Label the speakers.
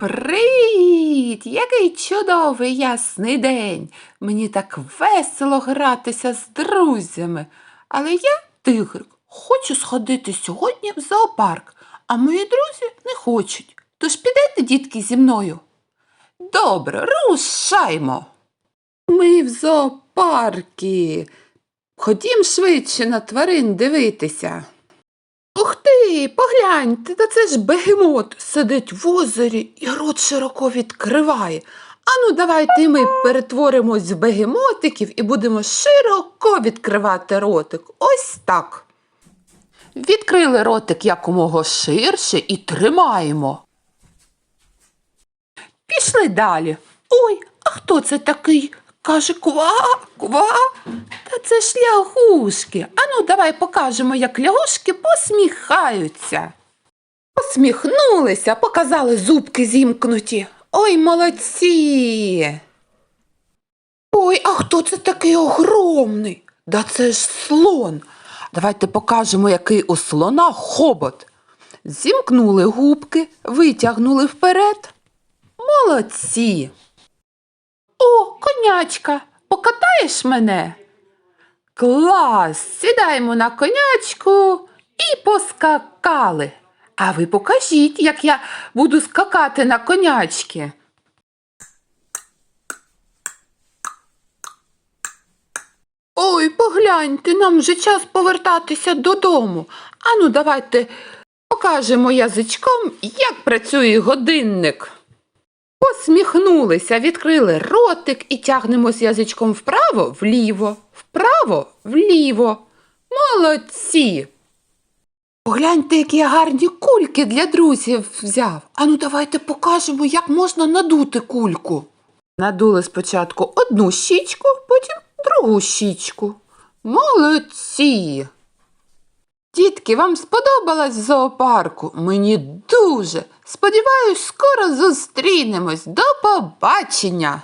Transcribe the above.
Speaker 1: Привіт! Який чудовий ясний день. Мені так весело гратися з друзями. Але я, тигрик, хочу сходити сьогодні в зоопарк, а мої друзі не хочуть. Тож підете, дітки, зі мною. Добре, рушаймо. Ми в зоопаркі. Ходім швидше на тварин дивитися. Ух погляньте, та це ж бегемот сидить в озері і рот широко відкриває. Ану, давайте ми перетворимось в бегемотиків і будемо широко відкривати ротик. Ось так. Відкрили ротик якомога ширше і тримаємо. Пішли далі. Ой, а хто це такий? Каже ква, ква. Та це ж лягушки. Ану, давай покажемо, як лягушки посміхаються. Посміхнулися, показали зубки зімкнуті. Ой, молодці. Ой, а хто це такий огромний? Да це ж слон. Давайте покажемо, який у слона хобот. Зімкнули губки, витягнули вперед. Молодці. О, конячка, покатаєш мене? Клас! Сідаємо на конячку і поскакали. А ви покажіть, як я буду скакати на конячки. Ой, погляньте, нам вже час повертатися додому. Ану, давайте покажемо язичком, як працює годинник. Посміхнулися, відкрили ротик і тягнемось язичком вправо, вліво, вправо, вліво. Молодці. Погляньте, які я гарні кульки для друзів взяв. Ану, давайте покажемо, як можна надути кульку. Надули спочатку одну щічку, потім другу щічку. Молодці. Дітки, вам сподобалось зоопарку? Мені дуже. Сподіваюсь, скоро зустрінемось. До побачення!